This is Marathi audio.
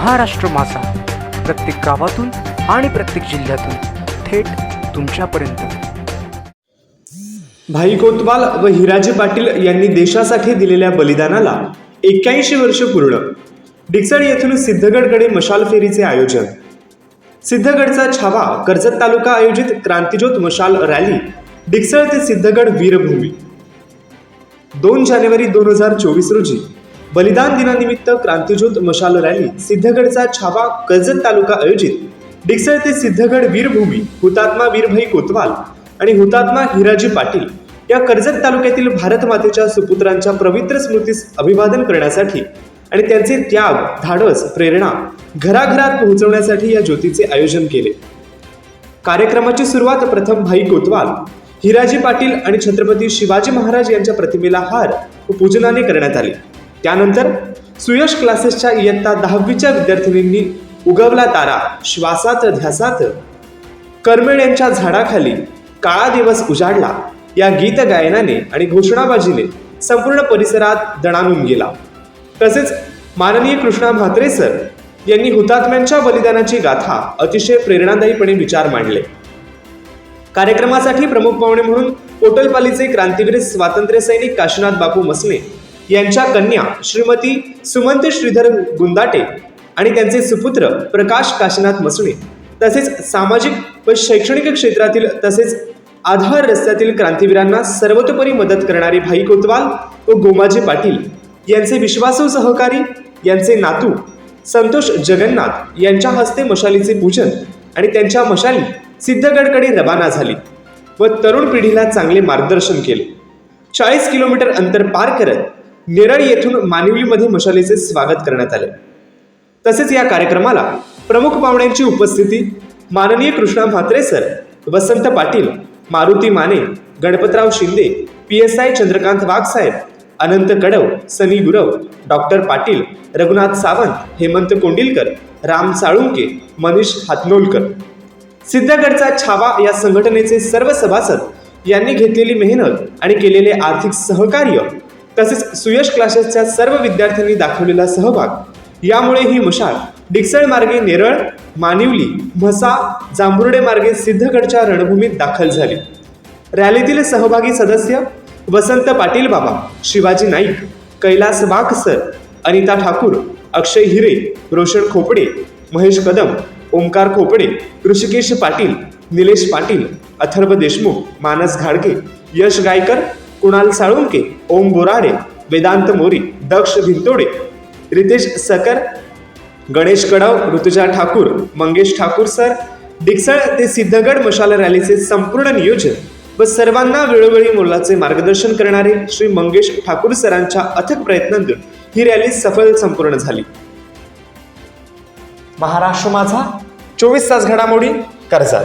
महाराष्ट्र मासा प्रत्येक गावातून आणि प्रत्येक जिल्ह्यातून थेट तुमच्यापर्यंत. भाई कोतवाल व हिराजी पाटील यांनी देशासाठी दिलेल्या बलिदानाला एक्क्याऐंशी वर्ष पूर्ण. डिक्सळ येथून सिद्धगडकडे मशाल फेरीचे आयोजन. सिद्धगडचा छावा कर्जत तालुका आयोजित क्रांतिज्योत मशाल रॅली डिक्सळ ते सिद्धगड वीरभूमी. दोन जानेवारी दोन हजार चोवीस रोजी बलिदान दिनानिमित्त क्रांतिज्योत मशाल रॅली सिद्धगडचा छावा कर्जत तालुका आयोजित. डिक्सळ ते सिद्धगड वीरभूमी हुतात्मा वीरभाई कोतवाल आणि हुतात्मा हिराजी पाटील या कर्जत तालुक्यातील भारत मातेच्या सुपुत्रांच्या पवित्र स्मृतीस अभिवादन करण्यासाठी आणि त्यांचे त्याग धाडस प्रेरणा घराघरात पोहोचवण्यासाठी या ज्योतीचे आयोजन केले. कार्यक्रमाची सुरुवात प्रथम भाई कोतवाल हिराजी पाटील आणि छत्रपती शिवाजी महाराज यांच्या प्रतिमेला हार व पूजनाने करण्यात आले. त्यानंतर सुयश क्लासेसच्या इयत्ता दहावीच्या विद्यार्थिनींनी उगवला तारा श्वासात ध्यासात. करमेळ यांच्या झाडाखाली काळा दिवस उजाडला. या गीत गायनाने आणि घोषणाबाजीने संपूर्ण परिसरात दणानून गेला. तसेच माननीय कृष्णा म्हात्रे सर यांनी हुतात्म्यांच्या बलिदानाची गाथा अतिशय प्रेरणादायीपणे विचार मांडले. कार्यक्रमासाठी प्रमुख पाहुणे म्हणून पोटलपालीचे क्रांतीवीर स्वातंत्र्य सैनिक काशीनाथ बापू मसने यांच्या कन्या श्रीमती सुमंत श्रीधर गुंदाटे आणि त्यांचे सुपुत्र प्रकाश काशीनाथ मसुणे तसेच सामाजिक व शैक्षणिक क्षेत्रातील तसेच आधार रस्त्यातील क्रांतीवीरांना सर्वतोपरी मदत करणारे भाई कोतवाल व गोमाजी पाटील यांचे विश्वासू सहकारी यांचे नातू संतोष जगन्नाथ यांच्या हस्ते मशालीचे पूजन आणि त्यांच्या मशाली सिद्धगडकडे रवाना झाली व तरुण पिढीला चांगले मार्गदर्शन केले. चाळीस किलोमीटर अंतर पार करत नेरळ येथून मानिवलीमध्ये मशालीचे स्वागत करण्यात आले. तसेच या कार्यक्रमाला प्रमुख पाहुण्यांची उपस्थिती माननीय Krishna Mhatre sir Vasant Patil Maruti Mane Ganpatrao Shinde P S I Chandrakant Waghsaheb Anant Kadav Sunny Gurav doctor Patil Raghunath Sawant Hemant Kondilkar Ram Salunke Manish Hatnolkar. सिद्धगडचा Chhava या संघटनेचे सर्व सभासद यांनी घेतलेली मेहनत आणि केलेले आर्थिक सहकार्य तसेच सुयश क्लासेसच्या सर्व विद्यार्थ्यांनी दाखवलेला सहभाग. यामुळे ही मशाल डिक्सळ मार्गे नेरळ मानिवली म्हसा जांभुर्डे मार्गे सिद्धगडच्या रणभूमीत दाखल झाली. रॅलीतील सहभागी सदस्य वसंत पाटील बाबा शिवाजी नाईक कैलास वाघ सर अनिता ठाकूर अक्षय हिरे रोशन खोपडे महेश कदम ओंकार खोपडे ऋषिकेश पाटील निलेश पाटील अथर्व देशमुख मानस घाडगे यश गायकर कुणाल साळुंके ओम बोराडे वेदांत मोरी दक्ष भिंतोडे रितेश सकर गणेश कडव ऋतुजा ठाकूर मंगेश ठाकूर सर डिक्सळ ते सिद्धगड मशाल रॅलीचे संपूर्ण नियोजन व सर्वांना वेळोवेळी मोलाचे मार्गदर्शन करणारे श्री मंगेश ठाकूर सरांच्या अथक प्रयत्नांतून ही रॅली सफल संपूर्ण झाली. महाराष्ट्र माझा चोवीस तास घडामोडी कर्जात.